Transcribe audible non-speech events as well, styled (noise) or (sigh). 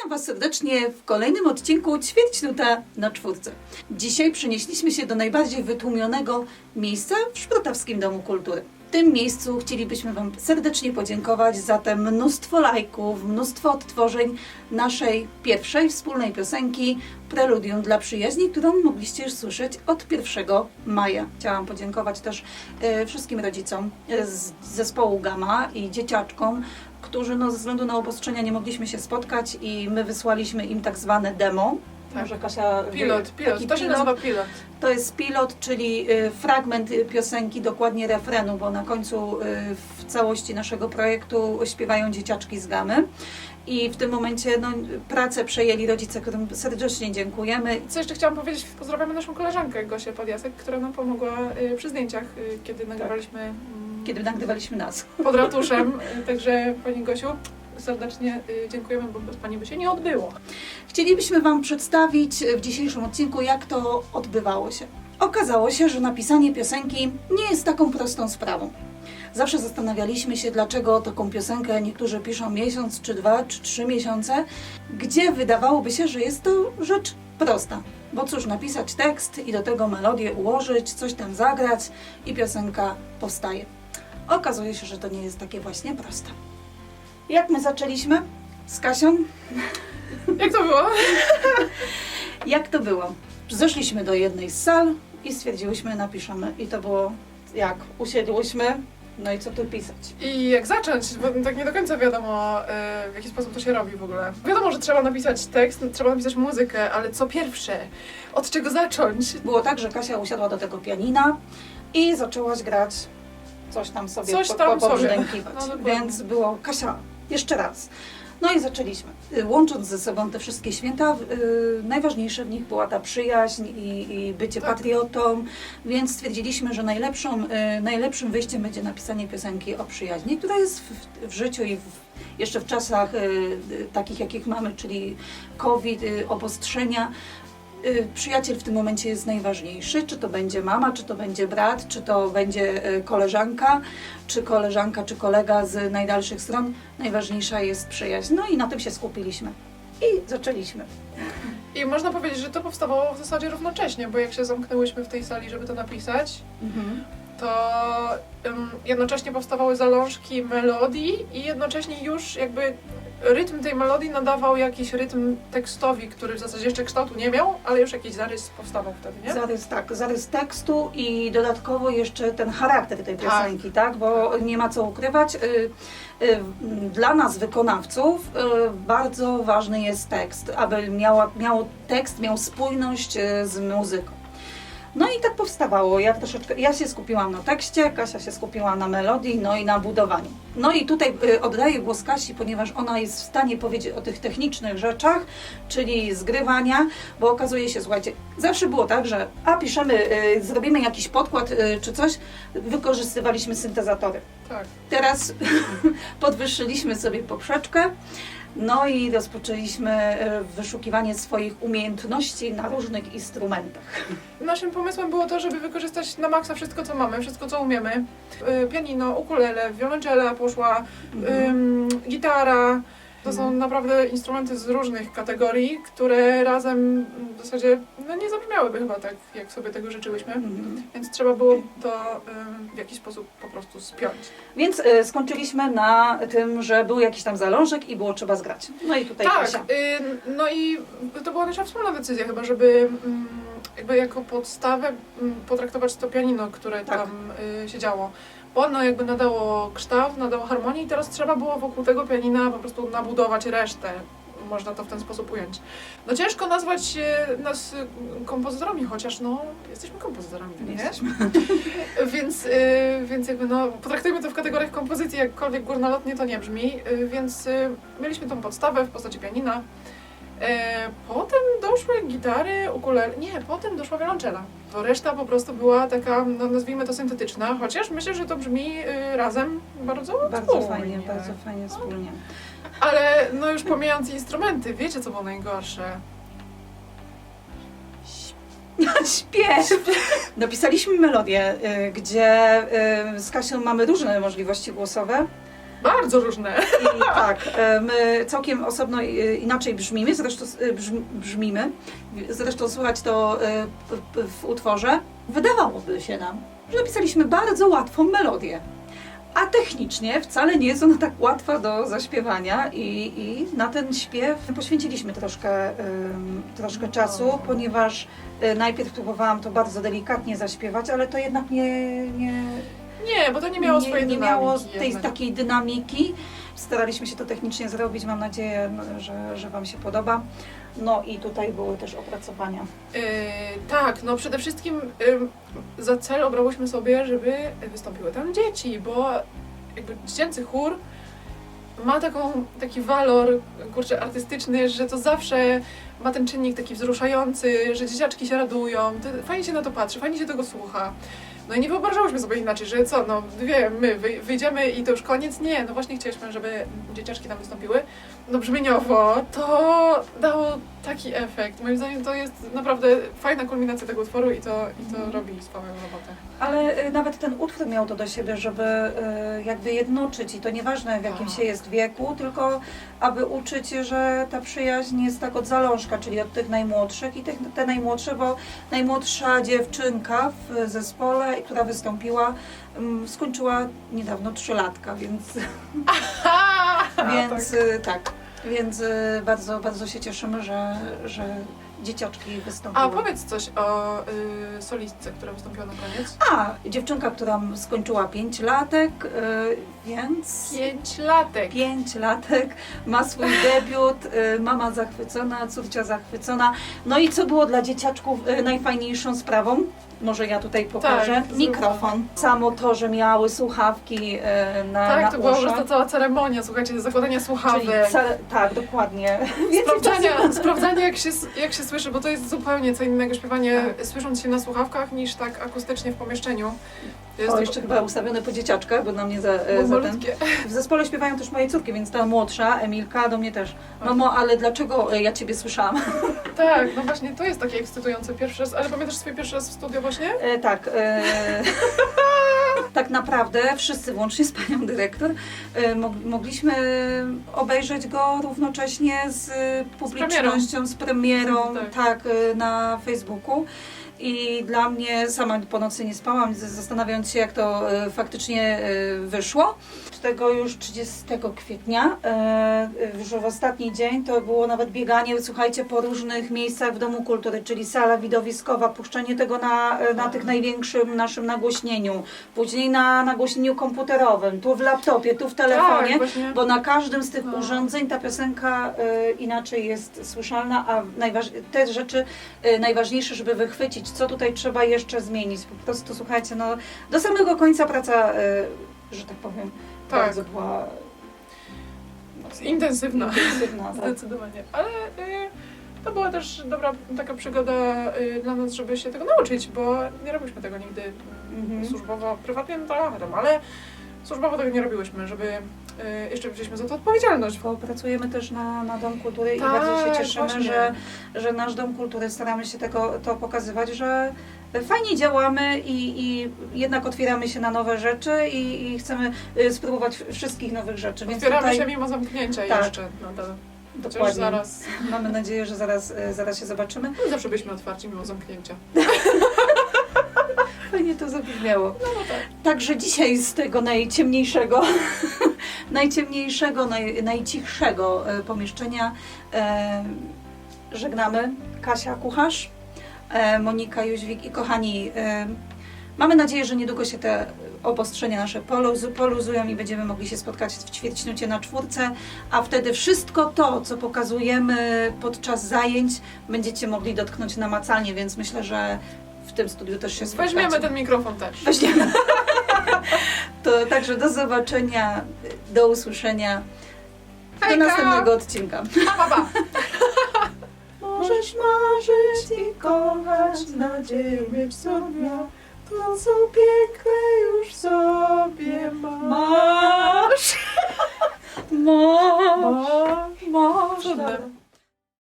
Witam Was serdecznie w kolejnym odcinku Ćwierćnuta na czwórce. Dzisiaj przenieśliśmy się do najbardziej wytłumionego miejsca w Szprotawskim Domu Kultury. W tym miejscu chcielibyśmy Wam serdecznie podziękować za te mnóstwo lajków, mnóstwo odtworzeń naszej pierwszej wspólnej piosenki Preludium dla przyjaźni, którą mogliście już słyszeć od 1 maja. Chciałam podziękować też e, wszystkim rodzicom z zespołu Gama i dzieciaczkom, którzy no, ze względu na obostrzenia nie mogliśmy się spotkać i my wysłaliśmy im tak zwane demo. Tak. Może Kasia Pilot, pilot. To się nazywa pilot. to jest pilot, czyli y, fragment piosenki, dokładnie refrenu, bo na końcu y, w całości naszego projektu śpiewają dzieciaczki z gamy. I w tym momencie no, pracę przejęli rodzice, którym serdecznie dziękujemy. Co jeszcze chciałam powiedzieć, pozdrawiamy naszą koleżankę Gosię Podjasek, która nam pomogła y, przy zdjęciach, kiedy nagrywaliśmy mm, Kiedy nagrywaliśmy nas. pod ratuszem. (laughs) Także Pani Gosiu, serdecznie y, dziękujemy, bo bez Pani by się nie odbyło. Chcielibyśmy Wam przedstawić w dzisiejszym odcinku, jak to odbywało się. Okazało się, że napisanie piosenki nie jest taką prostą sprawą. Zawsze zastanawialiśmy się, dlaczego taką piosenkę niektórzy piszą miesiąc, czy dwa, czy trzy miesiące, gdzie wydawałoby się, że jest to rzecz prosta. Bo cóż, napisać tekst i do tego melodię ułożyć, coś tam zagrać i piosenka powstaje. Okazuje się, że to nie jest takie właśnie proste. Jak my zaczęliśmy? Z Kasią? Jak to było? (laughs) Jak to było? Zeszliśmy do jednej z sal i stwierdziłyśmy, napiszemy. I to było jak? Usiedłyśmy, no i co tu pisać? I jak zacząć? Bo tak nie do końca wiadomo, y, w jaki sposób to się robi w ogóle. Wiadomo, że trzeba napisać tekst, trzeba napisać muzykę, ale co pierwsze? Od czego zacząć? Było tak, że Kasia usiadła do tego pianina i zaczęłaś grać coś tam sobie Coś po- tam po- sobie. powzdękiwać. No. Więc było Kasia, jeszcze raz. No i zaczęliśmy. Y, Łącząc ze sobą te wszystkie święta, y, najważniejsze w nich była ta przyjaźń i, i bycie Tak. patriotą, więc stwierdziliśmy, że najlepszą, y, najlepszym wyjściem będzie napisanie piosenki o przyjaźni, która jest w, w życiu i w, jeszcze w czasach takich, jakich mamy, czyli COVID, obostrzenia. Y, Przyjaciel w tym momencie jest najważniejszy, czy to będzie mama, czy to będzie brat, czy to będzie y, koleżanka, czy koleżanka, czy kolega z najdalszych stron. Najważniejsza jest przyjaźń. No i na tym się skupiliśmy. I zaczęliśmy. I można powiedzieć, że to powstawało w zasadzie równocześnie, bo jak się zamknęłyśmy w tej sali, żeby to napisać, to ym, jednocześnie powstawały zalążki melodii i jednocześnie już jakby rytm tej melodii nadawał jakiś rytm tekstowi, który w zasadzie jeszcze kształtu nie miał, ale już jakiś zarys powstawał wtedy, nie? Zarys, tak, zarys tekstu i dodatkowo jeszcze ten charakter tej Tak. piosenki, tak? Bo nie ma co ukrywać. Y, y, Dla nas, wykonawców, y, bardzo ważny jest tekst, aby miała, miał, tekst miał spójność z muzyką. No i tak powstawało. Ja troszeczkę, ja się skupiłam na tekście, Kasia się skupiła na melodii, no i na budowaniu. No i tutaj y, oddaję głos Kasi, ponieważ ona jest w stanie powiedzieć o tych technicznych rzeczach, czyli zgrywania, bo okazuje się, słuchajcie, zawsze było tak, że a piszemy, y, zrobimy jakiś podkład y, czy coś, wykorzystywaliśmy syntezatory. Tak. Teraz (laughs) podwyższyliśmy sobie poprzeczkę, no i rozpoczęliśmy y, wyszukiwanie swoich umiejętności na różnych instrumentach. Naszym pomysłem było to, żeby wykorzystać na maksa wszystko, co mamy, wszystko, co umiemy. Y, Pianino, ukulele, wiolonczela poszła, ym, gitara. To są naprawdę instrumenty z różnych kategorii, które razem w zasadzie no, nie zabrzmiałyby chyba tak, jak sobie tego życzyłyśmy. Mhm. Więc trzeba było to w jakiś sposób po prostu spiąć. Więc y, skończyliśmy na tym, że był jakiś tam zalążek i było trzeba zgrać. No i tutaj tak, Kasia. y, no i to była nasza wspólna decyzja chyba, żeby mm, jakby jako podstawę mm, potraktować to pianino, które Tak. tam y, siedziało. Ono jakby nadało kształt, nadało harmonii i teraz trzeba było wokół tego pianina po prostu nabudować resztę. Można to w ten sposób ująć. No ciężko nazwać y, nas y, kompozytorami, chociaż no jesteśmy kompozytorami, nie? Jesteśmy. (laughs) Więc, y, więc jakby no, potraktujmy to w kategoriach kompozycji, jakkolwiek górnolotnie to nie brzmi, więc mieliśmy tą podstawę w postaci pianina. E, potem doszły gitary, ukulele, nie, potem doszła wiolonczela. To reszta po prostu była taka, no, nazwijmy to syntetyczna, chociaż myślę, że to brzmi y, razem bardzo Bardzo spójnie. fajnie, bardzo fajnie wspólnie. Ale no już pomijając instrumenty, wiecie co było najgorsze? Śpiew! Napisaliśmy melodię, y, gdzie y, z Kasią mamy różne możliwości głosowe. Bardzo różne. I tak, e, my całkiem osobno e, inaczej brzmimy, zresztą e, brzm, brzmimy, zresztą słychać to w utworze. Wydawałoby się nam, że napisaliśmy bardzo łatwą melodię. A technicznie wcale nie jest ona tak łatwa do zaśpiewania i, i na ten śpiew poświęciliśmy troszkę, troszkę czasu, ponieważ najpierw próbowałam to bardzo delikatnie zaśpiewać, ale to jednak nie, nie, Nie, bo to nie miało swojej nie dynamiki. miało tej jednak. takiej dynamiki. Staraliśmy się to technicznie zrobić. Mam nadzieję, że, że Wam się podoba. No i tutaj były też opracowania. Yy, tak, no przede wszystkim ym, za cel obrałyśmy sobie, żeby wystąpiły tam dzieci, bo jakby dziecięcy chór ma taką, taki walor kurczę, artystyczny, że to zawsze ma ten czynnik taki wzruszający, że dzieciaczki się radują, fajnie się na to patrzy, fajnie się tego słucha. No i nie wyobrażałyśmy sobie inaczej, że co, no dwie, my wy- wyjdziemy i to już koniec. Nie, no właśnie chcieliśmy, żeby dzieciaczki tam wystąpiły. No brzmieniowo to dało taki efekt. Moim zdaniem to jest naprawdę fajna kulminacja tego utworu i to, i to Mhm. robi swoją robotę. Ale y, nawet ten utwór miał to do siebie, żeby y, jakby jednoczyć i to nieważne w jakim Tak. się jest wieku, tylko aby uczyć, że ta przyjaźń jest tak od zalążka, czyli od tych najmłodszych i tych, te najmłodsze, bo najmłodsza dziewczynka w zespole, która wystąpiła, mm, skończyła niedawno trzylatka, więc (laughs) Więc y, tak. Więc y, bardzo, bardzo się cieszymy, że, że dzieciaczki wystąpiły. A powiedz coś o y, solistce, która wystąpiła na koniec. A, dziewczynka, która skończyła 5 latek, y, więc Pięć latek. 5 latek, ma swój debiut, y, mama zachwycona, córcia zachwycona. No i co było dla dzieciaczków y, najfajniejszą sprawą? Może ja tutaj pokażę. Tak. Mikrofon. Samo to, że miały słuchawki y, na, Tak, na to była uszach. prostu cała ceremonia, słuchajcie, zakładania Czyli słuchawek. ca- tak, dokładnie. (laughs) Sprawdzania, sprawdzania jak, się, jak się słyszy, bo to jest zupełnie co innego śpiewanie słysząc się na słuchawkach niż tak akustycznie w pomieszczeniu. To jest O, jeszcze chyba ustawione po dzieciaczkach, bo na mnie za, e, za ten. W zespole śpiewają też moje córki, więc ta młodsza, Emilka, do mnie też. Mamo, ale dlaczego e, ja Ciebie słyszałam? (laughs) Tak, no właśnie to jest takie ekscytujące pierwszy raz, ale pamiętasz swój pierwszy raz w studio właśnie? E, tak. E, (laughs) tak naprawdę wszyscy, włącznie z panią dyrektor, mog- mogliśmy obejrzeć go równocześnie z publicznością, z premierą, Tak. tak, e, na Facebooku. I dla mnie, sama po nocy nie spałam, zastanawiając się, jak to e, faktycznie e, wyszło. Tego już 30 kwietnia, e, już w ostatni dzień, to było nawet bieganie, słuchajcie, po różnych miejscach w Domu Kultury, czyli sala widowiskowa, puszczenie tego na, e, na tych największym naszym nagłośnieniu, później na nagłośnieniu komputerowym, tu w laptopie, tu w telefonie. Tak. Bo na każdym z tych No. urządzeń ta piosenka inaczej jest słyszalna, a najważ- te rzeczy najważniejsze, żeby wychwycić, co tutaj trzeba jeszcze zmienić. Po prostu słuchajcie, no do samego końca praca, y, że tak powiem, Tak. bardzo była Intensywna. intensywna. Tak. Zdecydowanie. Ale y, to była też dobra taka przygoda y, dla nas, żeby się tego nauczyć, bo nie robiliśmy tego nigdy Mhm. służbowo, prywatnie no to wiadomo, ale służbowo tego nie robiłyśmy, żeby jeszcze wzięliśmy za to odpowiedzialność. Bo pracujemy też na, na Dom Kultury i Tak, bardzo się cieszymy, właśnie. że, że nasz Dom Kultury staramy się tego, to pokazywać, że fajnie działamy i, i jednak otwieramy się na nowe rzeczy i, i chcemy y, spróbować wszystkich nowych rzeczy. Więc Otwieramy tutaj się mimo zamknięcia Tak. jeszcze nadal. Dokładnie zaraz, mamy nadzieję, że zaraz, y, zaraz się zobaczymy. no zawsze byliśmy otwarci mimo zamknięcia. (laughs) Fajnie to zabrzmiało. No, no tak. Także dzisiaj z tego najciemniejszego, najciemniejszego, naj, najcichszego e, pomieszczenia e, żegnamy Kasia Kucharz, e, Monika Jóźwik i kochani, mamy nadzieję, że niedługo się te obostrzenia nasze poluz, poluzują i będziemy mogli się spotkać w ćwierćnucie na czwórce, a wtedy wszystko to, co pokazujemy podczas zajęć, będziecie mogli dotknąć namacalnie, więc myślę, że w tym studiu też się spotkacie. Weźmiemy ten mikrofon też. Weźmiemy. To także do zobaczenia, do usłyszenia. Do Hejka! następnego odcinka. Pa, pa, pa. (laughs) Możesz marzyć i kochać, nadzieję mieć sobie, to co piękne już sobie masz. Masz, masz, Cudne. masz.